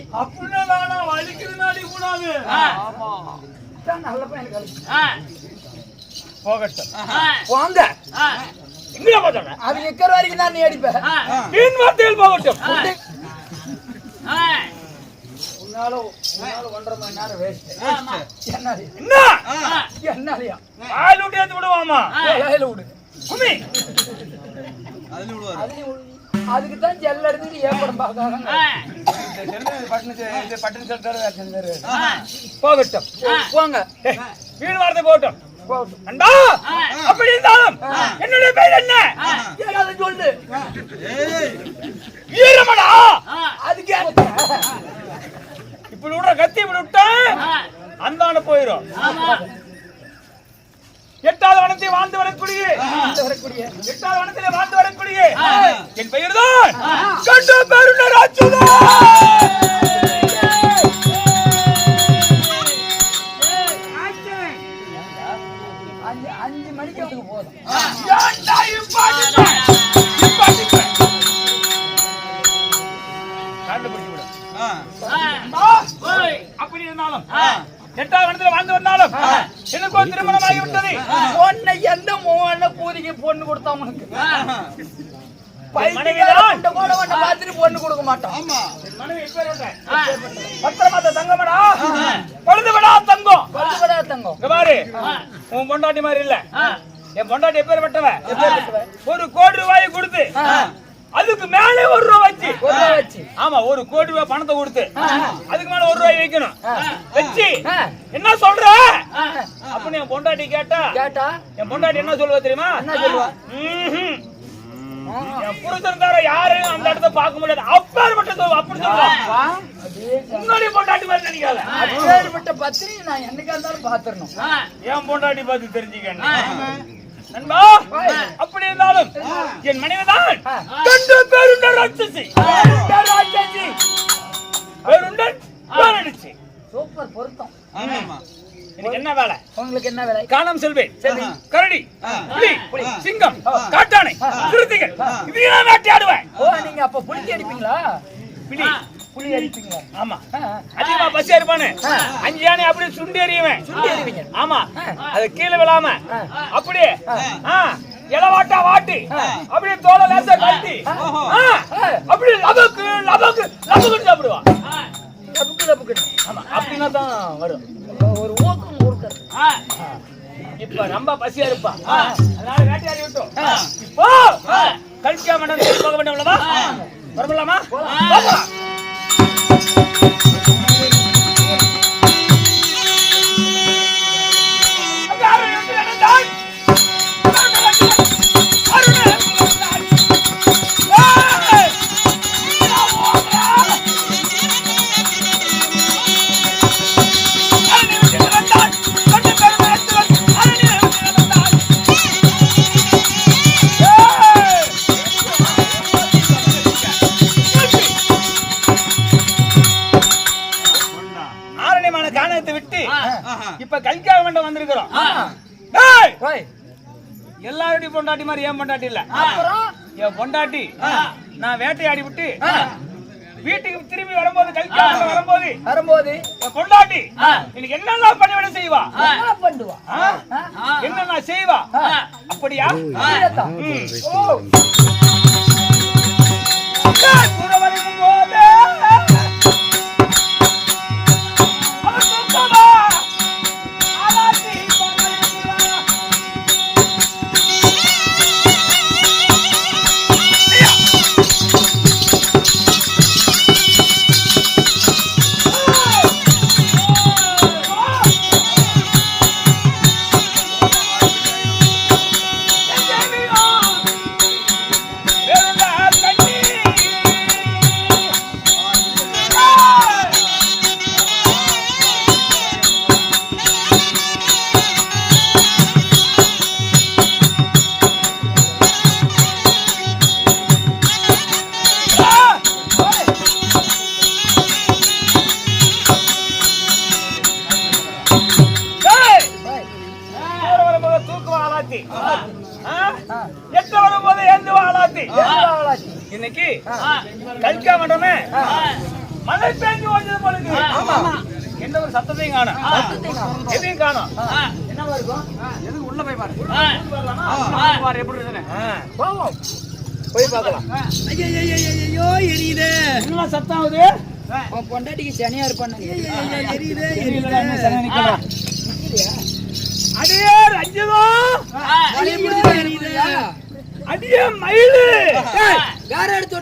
வலிக்குதி அப்படின்னா நானா வலிக்குதுன்னு ஆமா இதான் நல்ல பையன் போகட்டும். வாங்க. அது நிக்கிற வரைக்கும் தான் நீ அடிப்ப. வீண் வார்த்தைகள் போகட்டும். உன்னால உன்னால ஒன்றரை மணி நேரம் வேஸ்ட் என்னால என்ன? என்னாலயா? வாயில் விட்டு ஏத்து விடுவாமா? விடு. குமி. அதுக்கு தான் ஜெல் எடுத்துட்டு ஏப்படம் பார்க்காங்க போகட்டும். போங்க. வீண் வார்த்தை போகட்டும். அண்டா! அப்படி இருந்தாலும் என்னுடைய பெயர் என்ன? ஏதாவது சொல்லு. வீரமடா! அதுக்கே இப்படி விடுற கத்தி இப்படி விட்டேன் அந்தாண்ட போயிரும். எட்டாவது வனத்தை வாழ்ந்து வரக்கூடிய வரக்கூடிய எட்டாவது வனத்திலே வாழ்ந்து வரக்கூடிய என் பெயர் தான் கண்டு. அம்மா, அப்படி இருந்தாலும் எட்டாவது வனத்திலே வாழ்ந்து வந்தாலும் எனக்கு ஒரு திருமணம் ஆகிவிட்டது பொண்ணை எந்த மோன பூதிக்கு பொண்ணு கொடுத்தா உனக்கு? பொண்ணு கொடுக்க மாட்டான்? பத்திரமாத்த தங்கமடா. பொழுது விடா தங்கம். பல்லுபடா தங்கம். பாரு. உன் பொண்டாட்டி மாதிரி இல்ல. என் பொண்டாட்டி எப்பேற்பட்டவ எப்பேற்பட்டவ? ஒரு கோடி ரூபாயை கொடுத்து. அதுக்கு மேலே ஒரு ரூபாய் வச்சு. ஒரு ரூபா வச்சு. ஆமா ஒரு கோடி ரூபாய் பணத்தை கொடுத்து. அதுக்கு மேல ஒரு ரூபாய் வைக்கணும். வச்சு. என்ன சொல்ற? அப்படின்னு என் பொண்டாட்டி கேட்டா கேட்டா? என் பொண்டாட்டி என்ன சொல்லுவா தெரியுமா? என்ன சொல்லுவா. என் புருஷன் தவிர யாரையும் அந்த இடத்த பார்க்க முடியாது. அப்பேற்பட்ட சொல்லுவா அப்படி சொல்லுவா. முன்னாடி பொண்டாட்டி மாதிரி நினைக்காத அப்பேற்பட்ட பத்திரி நான் என்னைக்கா இருந்தாலும் பாத்துறணும் என் பொண்டாட்டி பார்த்து தெரிஞ்சுக்கணும் நண்பா அப்படி இருந்தாலும் என் மனைவிதான் கண்டு பேருண்ட ராட்சசி. பேருண்டன் பேரடிச்சு சூப்பர் பொருத்தம். எனக்கு என்ன வேலை? உங்களுக்கு என்ன வேலை? காணம் செல்வேன். கரடி புலி சிங்கம் காட்டானை சிறுத்தைகள். இதையெல்லாம் வேட்டையாடுவேன். ஓ நீங்க அப்ப புளிக்கு அடிப்பீங்களா? பிடி புளி அடிப்பீங்களா? ஆமா. அதிகமா பசி இருப்பானு அஞ்சு யானை அப்படியே சுண்டி எறியுவேன் சுண்டி எறிவீங்க. ஆமா. அது கீழே விழாம. அப்படியே இளவாட்டா வாட்டி. அப்படியே தோலை லேசா கட்டி அப்படியே லபக்கு லபக்கு லபக்குன்னு சாப்பிடுவான் லபுக்கு லபுக்கு ஆமா. அப்படின்னா தான் வரும். ஒரு ஊக்கம் ஊக்கம் இப்ப ரொம்ப பசியா இருப்பா அதனால வேட்டையாடி விட்டோம் இப்போ கல்கியா மண்டலம் போக வேண்டும் வரலாமா? போகலாம். அங்க ஓய் எல்லாருடைய பொண்டாட்டி மாதிரி ஏன் பொண்டாட்டி இல்ல? என் பொண்டாட்டி நான் வேட்டையாடி விட்டு வீட்டுக்கு திரும்பி வரும்போது கல்காக வரும்போது வரும்போது? என் பொண்டாட்டி எனக்கு என்னெல்லாம் பண்ணிவிட செய்வா? பண்ணுவா? என்னென்ன செய்வா? அப்படியா. ஓ. டேய், வாழாத்தி. எட்ட வரும்போது எழுந்து வாழாத்தி? இன்னைக்கு? கல்கா மண்டமே மழை பெஞ்சு ஓஞ்சது பொழுது எந்த ஒரு சத்தத்தையும் காணும். எதையும் காணும். என்னவா இருக்கும்? எதுக்கு உள்ள போய் பாரு. பாரு எப்படி இருக்குன்னு. போய் பார்க்கலாம். ஐயோ எரியுது. என்ன சத்தம் ஆகுது? பொண்டாட்டிக்கு சனியா இருப்பான் எரியுது எரியுது. அடியே ரஞ்சிதா எரியுதே அடியே மயிலு. வேற எடுத்து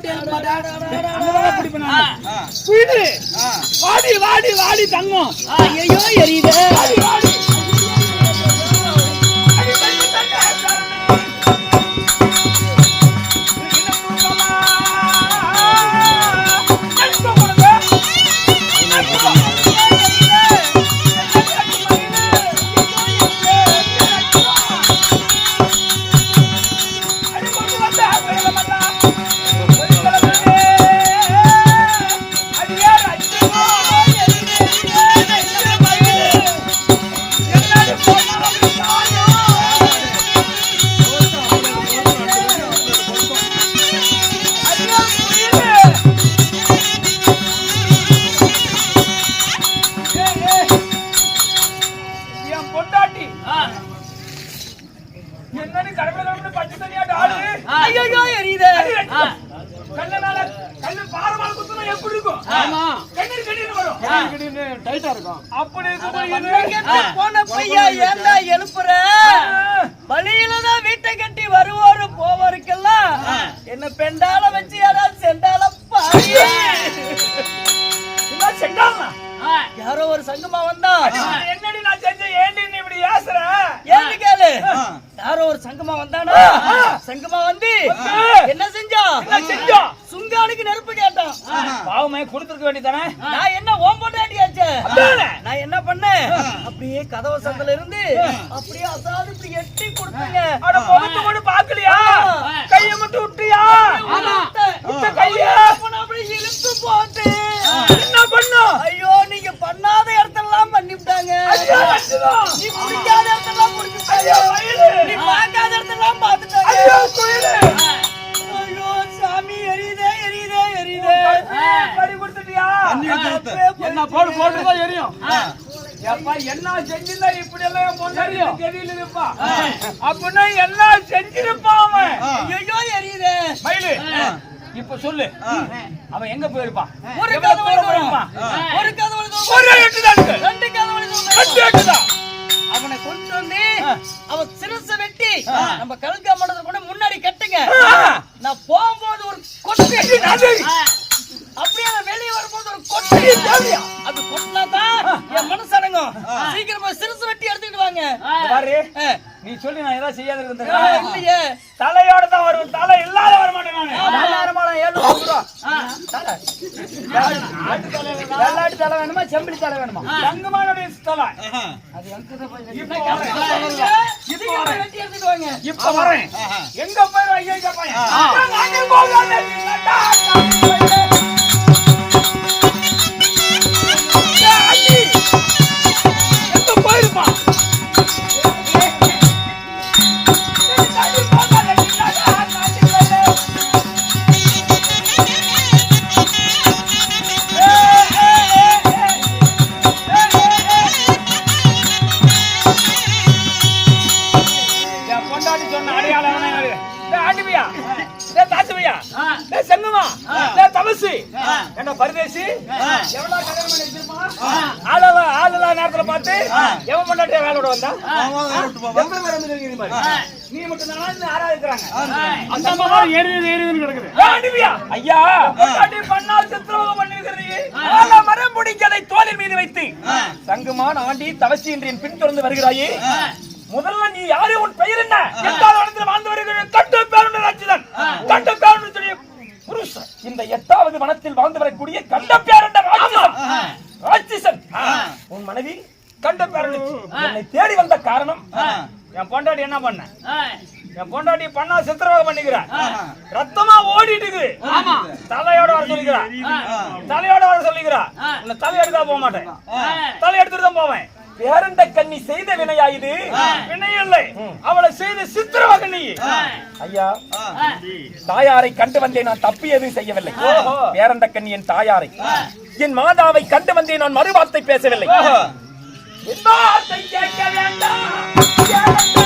வாடி வாடி வாடி தங்கம். ஐயோ எரியுதே. திடீர்னு டைட்டா இருக்கும். அப்படி இருக்கும் போன பையா ஏன்டா எழுப்புற? வழியில தான் வீட்டை கட்டி வருவோரு போவோருக்கெல்லாம் என்ன பெண்டால வச்சு யாராவது செண்டால யாரோ ஒரு சங்கமா வந்தா. என்னடி நான் செஞ்ச? ஏண்டி நீ இப்படி ஏசுற? ஏன்னு கேளு? யாரோ ஒரு சங்கமா வந்தானா? சங்கமா வந்து என்ன செஞ்சா என்ன செஞ்சோம் சுங்கானுக்கு நெருப்பு கேட்டான் பாவமே கொடுத்துருக்க வேண்டியதானே நான் என்ன ஓம் பொண்டாட்டியாச்சே. நான் என்ன பண்ணேன்? அப்படியே கதவு சந்தில இருந்து அப்படியே அசாது இப்படி எட்டி கொடுத்தேங்க. அட முகத்து கூட பாக்கலையா கைய மட்டும் விட்டியா? விட்ட கைய. அப்ப அப்படியே இழுத்து போட்டு. என்ன பண்ணும் ஐயோ நீங்க பண்ணாத இடத்தெல்லாம் பண்ணிவிட்டாங்க. நீ பிடிக்காத இடத்தெல்லாம் பிடிச்சிட்டாங்க. நீ பார்க்காத இடத்தெல்லாம் பார்த்துட்டாங்க. என்ன போடு போட்டுதான் எரியும். எப்பா என்ன செஞ்சிருந்தா இப்படி எல்லாம் என் பொண்டாட்டி தெரியலப்பா. அப்படின்னா என்ன செஞ்சிருப்பான் அவன்? ஐயோ எரியுதே. மயிலு இப்ப சொல்லு. அவன் எங்க போயிருப்பான் ஒரு கதவு. போயிருப்பான் ஒரு கதவு தூரம். ஒரே எட்டு தான் இருக்கு. ரெண்டு கதவு தூரம். ரெண்டு எட்டு தான். அவனை கொண்டு வந்து அவன் சிரச வெட்டி நம்ம கல்கா மண்டபத்தை கொண்டு முன்னாடி கட்டுங்க. நான் போகும்போது ஒரு கொட்டு. அப்படியே அது கொட்டினா தான் என் மனசு அடங்கும். சீக்கிரமா சிரசு வெட்டி எடுத்துக்கிட்டு வாங்க. பாரு. நீ சொல்லி நான் ஏதாவது செய்யாத இருந்தேன் இல்லையே. தலையோட தான் வருவேன். தலை இல்லாத வர மாட்டேன் நானு ஏழு வெள்ளாட்டு தலை வேணுமா? செம்பிளி தலை வேணுமா? தங்கமானுடைய தலை. அது எங்க போய் இப்ப வரேன். சீக்கிரமா வெட்டி எடுத்துட்டு வாங்க. இப்ப வரேன். எங்க போயிரும் ஐயா இங்க பையன் பார்த்து, எவன் பொண்டாட்டியை வேலை விட வந்தா? வந்திருக்கீங்க பாரு. நீ? இன்னும் யாராவது இருக்கிறாங்க? அந்த அம்மா எரியுது எரியுதுன்னு கிடக்குது. ஐயா, பொண்டாட்டி பண்ணால் சித்திரவதை பண்ணிருக்கிறீங்க. ஆள மரம் பிடிக்கதை தோளின் மீது வைத்து. சங்குமான் ஆண்டி தவசி என்று என் பின் தொடர்ந்து வருகிறாயே. முதல்ல நீ யாரு? உன் பெயர் என்ன? எட்டாவது வனத்தில் வாழ்ந்து வருகிற கட்டு பேருண்ட ராட்சதன் கட்டு புருஷன் இந்த எட்டாவது வனத்தில் வாழ்ந்து வரக்கூடிய கண்ட பேருண்ட ராட்சதன் ராட்சசன். உன் மனைவி கண்ட பேருண்ட என்னை தேடி வந்த காரணம் என் பொண்டாட்டி என்ன பண்ண? என் பொண்டாட்டி பண்ணா சித்திரவதை பண்ணிக்கிறான் ரத்தமா ஓடிட்டு தலையோட வர சொல்லிக்கிறா. தலையோட வர சொல்லிக்கிறா. உன்னை தலை எடுத்தா போக மாட்டேன். தலை எடுத்துட்டு தான் போவேன். பேரண்ட கண்ணி செய்த வினையா இது வினையில்லை அவளை செய்த சித்திரவதை நீ ஐயா தாயாரை கண்டு வந்தேன் நான் தப்பி எதுவும் செய்யவில்லை. பேரண்ட கண்ணி என் தாயாரை என் மாதாவை கண்டு வந்தேன் நான் மறுவார்த்தை பேசவில்லை. என் வார்த்தை கேட்க வேண்டாம். பேரண்ட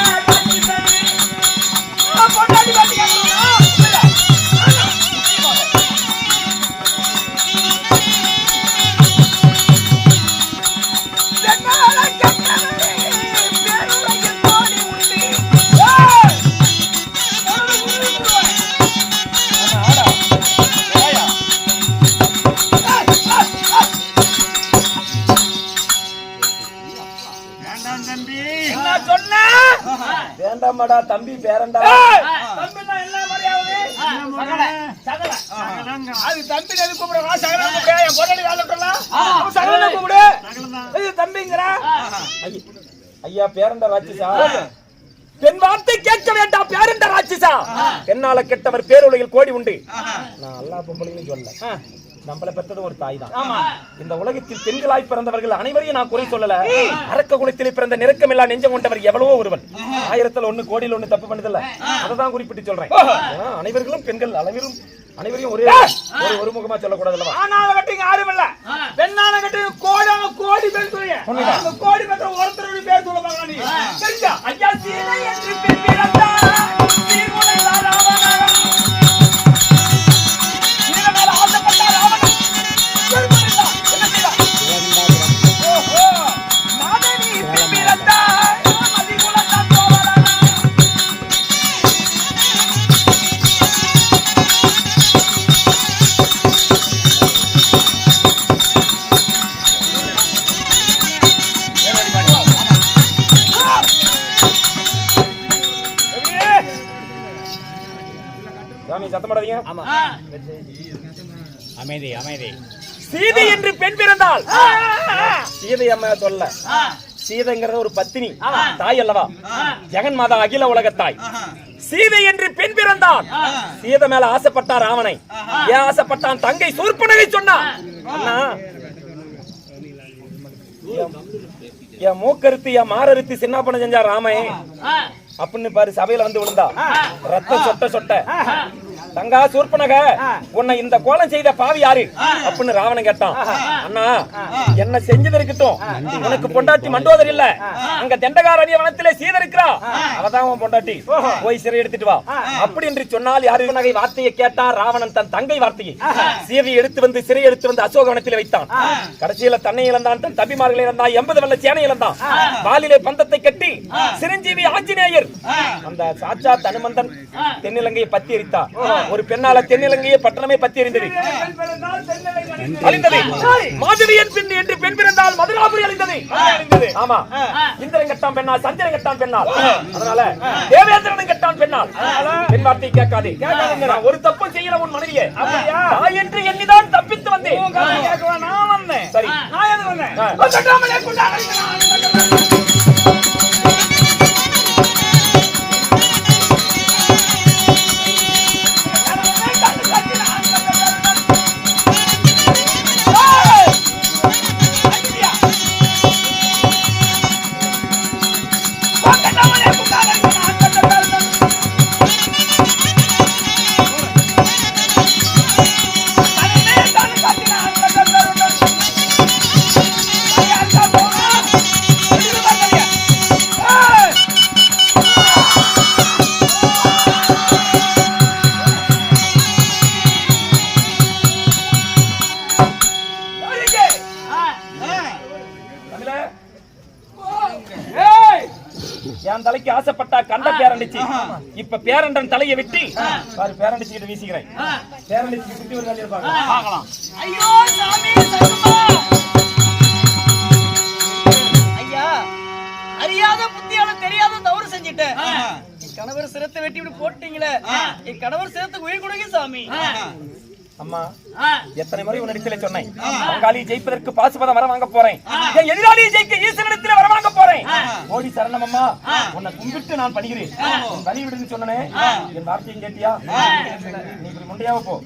வேண்டாமாடா தம்பி பேரண்டா. அது தம்பி எது கூப்பிடுற நான் சகல. கூப்பிடு? என் பொண்ணு கால விட்டுறலாம் சகல கூப்பிடு. இது தம்பிங்கிற. ஐய- ஐயா பேரண்ட ராட்சசா. பெண் வார்த்தை கேட்க வேண்டாம் பேரண்ட ராட்சசா. பெண்ணால கெட்டவர் பேருலகில் கோடி உண்டு. நான் எல்லா பொம்பளையும் சொல்ல நம்மள பெற்றது ஒரு தாய் தான் இந்த உலகத்தில் பெண்களாய் பிறந்தவர்கள் அனைவரையும் நான் குறை சொல்லல. அரக்க குலத்திலே பிறந்த நெருக்கமில்லா நெஞ்சம் கொண்டவர் எவ்வளவோ ஒருவன். ஆயிரத்துல ஒண்ணு கோடியில் ஒண்ணு தப்பு பண்ணதில்ல. அததான் குறிப்பிட்டு சொல்றேன். அனைவர்களும் பெண்கள் அனைவரும் அனைவரையும் ஒரே ஒரு ஒரு முகமா சொல்லக்கூடாது அல்லவா ஆனால கட்டிங்க யாரும் இல்ல. பெண்ணால கட்டி கோடான கோடி பேர் சொல்லுங்க அந்த கோடி பெற்ற ஒருத்தருடைய பேர் சொல்ல பார்க்கலாம் நீ தெரிஞ்சா ஐயா சீதை என்று பிறந்தார். சாமி சத்தம் போடாதீங்க. ஆமா. அமைதி அமைதி. சீதை என்று பெண் பிறந்தாள் சீதை அம்மா சொல்ல. சீதைங்கிறது ஒரு பத்தினி. தாய் அல்லவா? ஜெகன் மாதா அகில உலக தாய் சீதை என்று பெண் பிறந்தான். சீதை மேல ஆசைப்பட்டான் ராவனை ஏன் ஆசைப்பட்டான்? தங்கை சூர்பனகை சொன்னான் அண்ணா. என்- என் மூக்கருத்து என் மாரருத்து சின்ன பண்ண செஞ்சா ராமே அப்படின்னு பாரு சபையில வந்து விழுந்தா. ரத்தம் சொட்ட சொட்ட. தங்கா சூர்பனக உன்னை இந்த கோலம் செய்த பாவி யாரு? அப்படின்னு ராவணன் கேட்டான். அண்ணா என்ன செஞ்சது இருக்கட்டும்? உனக்கு பொண்டாட்டி மண்டோதர் இல்ல. அங்க தண்டகார அணிய வனத்திலே சீத இருக்கிறா. அவதான் உன் பொண்டாட்டி. போய் சிறை எடுத்துட்டு வா. அப்படி என்று சொன்னால் யாரு? நகை வார்த்தையை கேட்டான் ராவணன் தன் தங்கை வார்த்தையை. சீதையை எடுத்து வந்து சிறை எடுத்து வந்து அசோகவனத்தில் வைத்தான். கடைசியில தன்னை இழந்தான் தன் தபிமார்களை இழந்தான் எண்பது வெள்ள சேனை இழந்தான். வாலிலே பந்தத்தை கட்டி சிரஞ்சீவி ஆஞ்சநேயர். அந்த சாட்சா தனுமந்தன் தென்னிலங்கையை பத்தி எரித்தார் ஒரு பெண்ணால தென்னிலங்கையை பட்டணமே பத்தி எரிந்தது அழிந்தது. என்று பெண் பிறந்தால் மதுராபுரி அழிந்தது. ஆமா. இந்திரன் கட்டான் பெண்ணால் சந்திரன் கட்டான் பெண்ணால். அதனால தேவேந்திரன் கட்டான் பெண்ணால். பெண் வார்த்தை கேட்காது. நான் ஒரு தப்பும் செய்யல உன் மனைவியே. என்று எண்ணிதான் தப்பித்து வந்தேன். நான் வந்தேன். சரி. நான் எது வந்தேன்? தலைக்கு ஆசைப்பட்டா கண்ட பேரண்டிச்சு. இப்ப பேரண்டன் தலையை வெட்டி பாரு பேரண்டிச்சுக்கிட்டு வீசிக்கிறேன். பேரண்டிச்சு சுத்தி ஒரு இருப்பாங்க பார்க்கலாம். ஐயோ ஐயா அறியாத புத்தியால தெரியாத தவறு செஞ்சுட்டேன். கணவர் சிரத்தை வெட்டி இப்படி போட்டீங்களே. என் கணவர் சிரத்துக்கு உயிர் கொடுங்க சாமி. அம்மா எத்தனை முறை உன்னிடத்திலே சொன்னேன். பங்காளி ஜெயிப்பதற்கு பாசுபதம் வர வாங்க போறேன் என் எதிராளியை ஜெயிக்க ஈசனிடத்திலே வர வாங்க போறேன். ஓடி சரணம் அம்மா. உன்னை கும்பிட்டு நான் பணிகிறேன். உன் வழி விடுன்னு சொன்னனே என் வார்த்தையும் கேட்டியா? நீ முண்டையாவ போ.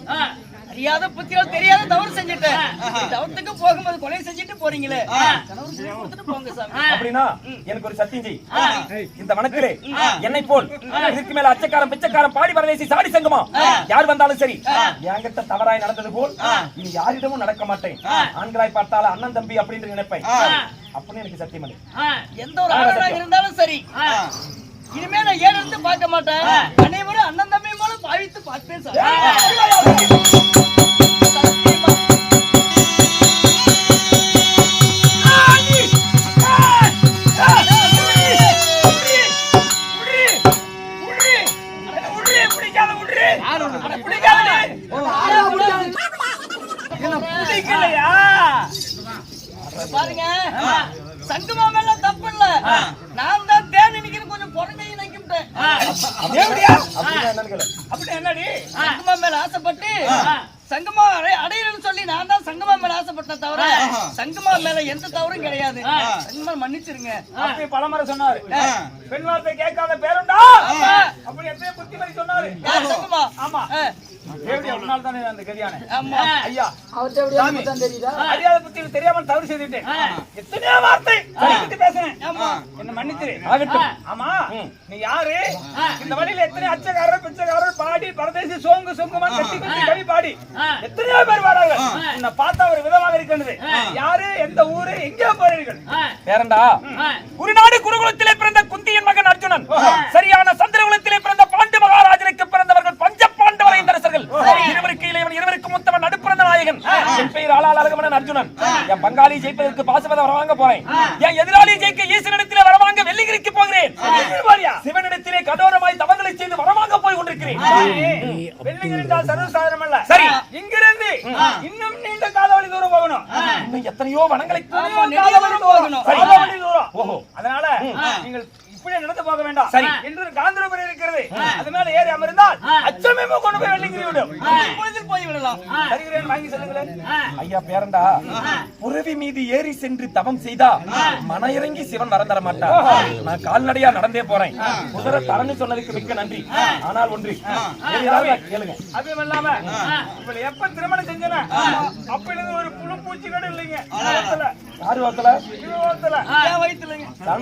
அறியாத புத்தியால் தெரியாத தவறு செஞ்சுட்டேன் தவத்துக்கு போகும்போது கொலை செஞ்சுட்டு போறீங்களே. போங்க சாமி. அப்படின்னா எனக்கு ஒரு சத்தியம் செய். இந்த வனத்திலே என்னை போல் இதுக்கு மேல அச்சக்காரன் பிச்சைக்காரன் பாடி பரதேசி சாடி சங்கமா? யார் வந்தாலும் சரி. என்கிட்ட தவறாய் நடந்தது போல் இனி யாரிடமும் நடக்க மாட்டேன். ஆண்களாய் பார்த்தால அண்ணன் தம்பி அப்படின்னு நினைப்பேன். அப்படின்னு எனக்கு சத்தியம் எந்த ஒரு ஆணவராக இருந்தாலும் சரி. இனிமே நான் ஏன் எடுத்து பார்க்க மாட்டேன்? அனைவரும் அண்ணன் தம்பி போல பாவித்து பார்ப்பேன் சாமி அறியாத புத்தி தெரியாமல் தவறு செய்துட்டேன் எத்தனையோ வார்த்தை சகித்து பேசுறேன் ஆமா. என்ன மன்னிச்சிரு. ஆகட்டும். ஆமா. நீ யாரு? இந்த வழியில எத்தனை அச்சக்காரர் பிச்சைக்காரர் பாடி பரதேசி சோங்கு சொங்குமா கட்டி கட்டி கவி பாடி. எத்தனையோ பேர் பாடாங்க உன்னை பார்த்தா ஒரு விதமாக இருக்கின்றது. யாரு எந்த ஊரு எங்கே போறீர்கள். பேரண்டா? குருநாடு குருகுலத்திலே பிறந்த குந்தியின் மகன் அர்ஜுனன். சரியான சந்திரகுலத்திலே பிறந்த பாண்டு மகாராஜனுக்கு பிறந்தவர்கள் பஞ்ச இருவருக்கு மூத்தவன் நாயகன். என் பெயர் ஆளால் அழகமனன் அர்ஜுனன். என் பங்காளி ஜெயிப்பதற்கு பாசுபத வரவாங்க போறேன். என் எதிராளி ஜெயிக்க ஈசனிடத்திலே வரவாங்க வெள்ளிகிரிக்கு போகிறேன். சிவனிடத்திலே கடோரமாய் தவங்களை செய்து வரவாங்க போய் கொண்டிருக்கிறேன். வெள்ளிங்கிருந்தால் சர்வசாதாரணம் அல்ல சரி. இங்கிருந்து இன்னும் நீண்ட காலவழி தூரம் போகணும். இன்னும் எத்தனையோ வனங்களை தூரம் ஓஹோ. அதனால நீங்கள் இப்படியே நடந்து போக வேண்டாம். சரி. என்று காந்திரபுரி இருக்கிறது. அது மேல ஏறி அமர்ந்தால் அச்சமே கொண்டு போய் வெள்ளிங்கிரி விடும். தருகிறேன் வாங்கி சொல்லுங்களேன். ஐயா பேரண்டா புரவி மீது ஏறி சென்று தவம் செய்தா மன இறங்கி சிவன் வரம் தர மாட்டான் நான் கால்நடையா நடந்தே போறேன். குதிரை தரன்னு சொன்னதுக்கு மிக்க நன்றி. ஆனால் ஒன்று கேளுங்க. அதுவும் இல்லாம எப்ப திருமணம் செஞ்சன அப்ப ஒரு புழு பூச்சி கூட இல்லைங்க. யாரு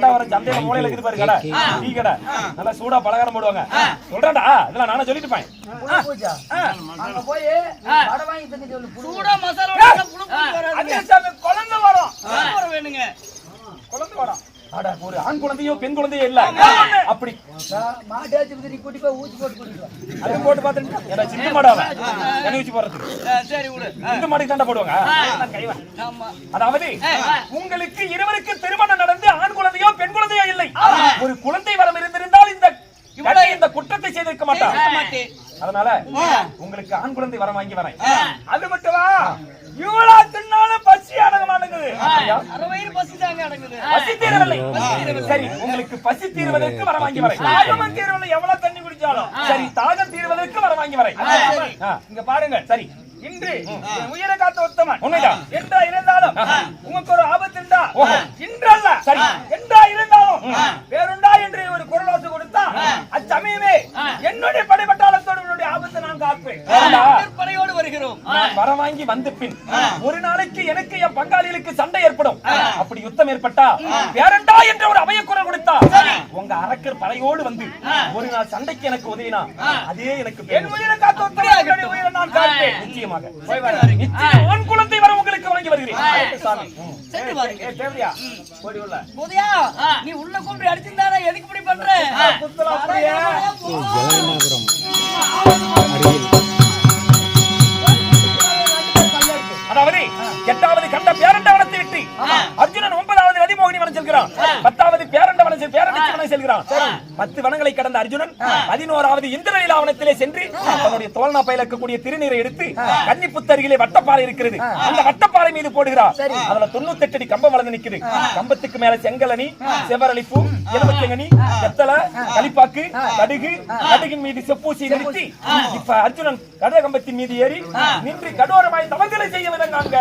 வர சந்தையில மூலையில இருக்குது பாரு கடை. டீ கடை. நல்லா சூடா பலகாரம் போடுவாங்க. சொல்றேன்டா இதெல்லாம் நானே சொல்லிட்டு சூடா மசாலா குழந்தை வரும் புழு வர வேணுங்க. குழந்தை வரும் ஒரு ஆண் குழந்தையோ பெண் குழந்தையோ இல்ல. அப்படி. அது போட்டு பார்த்துட்டு என்ன சின்ன மாடாவ என்ன சரி விடு. ஆ, இந்த மாட்டுக்கு தாண்டா போடுவாங்க. நான் கைவன் ஆமா. அதாவது உங்களுக்கு இருவருக்கு திருமணம் நடந்து ஆண் குழந்தையோ பெண் குழந்தையோ இல்லை. ஒரு குழந்தை வரம் இருந்திருந்தால் இந்த இந்த குற்றத்தை செய்திருக்க மாட்டான். செய்திருக்க மாட்டேன். அதனால உங்களுக்கு ஆண் குழந்தை வரம் வாங்கி வரேன். அது மட்டுமா? இவ்வளவு தின்னாலும் பசி அடங்க மாட்டேங்குது. பசி தாங்க அடங்குது. பசி தீரவில்லை. சரி உங்களுக்கு பசி தீர்வதற்கு வர வாங்கி வரேன் தாகமும் தீரவில்லை. எவ்வளவு தண்ணி குடிச்சாலும். சரி தாகம் தீர்வதற்கு வர வாங்கி வரேன் இங்க பாருங்க சரி இன்று உயிரை காத்த உத்தமன். உண்மைதான். என்றா இருந்தாலும் உங்களுக்கு ஒரு ஆபத்து இருந்தா. இன்றல்ல. சரி. என்றா இருந்தாலும் வேறுண்டா என்று ஒரு குரலோசை கொடுத்தா அச்சமயமே என்னுடைய படைப்பட்டாளத்தோடு ஆபத்தை நான் காப்பேன். வருகிறோம். நான் வர வாங்கி வந்த பின் ஒரு நாளைக்கு எனக்கு என் பங்காளிகளுக்கு சண்டை ஏற்படும். அப்படி யுத்தம் ஏற்பட்டா வேறண்டா என்ற ஒரு அபய குரல் கொடுத்தா. உங்க அரக்கர் படையோடு வந்து ஒரு நாள் சண்டைக்கு எனக்கு உதவினா அதே எனக்கு என். உயிரை காத்த உயிரை நான் காப்பேன். நிச்சயமாக. ஆண் குழந்தை வர உங்களுக்கு வழங்கி வருகிறேன். சாமி. சென்று வாருங்க ஏ தேவடியா. ஓடி உள்ள. போதியா? நீ உள்ள கூப்பிட்டு அடிச்சிருந்தானே எதுக்கு இப்படி பண்ற? செல்கிறான். பத்து வனங்களை கடந்த அர்ஜுனன் பதினோராவது இந்திரலீலா வனத்திலே சென்று தன்னுடைய தோல்னா பையில இருக்கக்கூடிய திருநீரை எடுத்து கன்னிப்புத்தருகிலே வட்டப்பாறை இருக்கிறது. அந்த வட்டப்பாறை மீது போடுகிறார். அதுல தொண்ணூத்தெட்டு அடி கம்பம் வளர்ந்து நிக்குது. கம்பத்துக்கு மேல செங்கலனி செவரளிப்பூ எலும்பச்சங்கனி வெத்தலை களிப்பாக்கு கடுகு கடுகின் மீது செப்பூசி நிறுத்தி இப்ப அர்ஜுனன் கட கம்பத்தின் மீது ஏறி நின்று கடோரமாய் தவங்களை செய்ய விதங்காங்க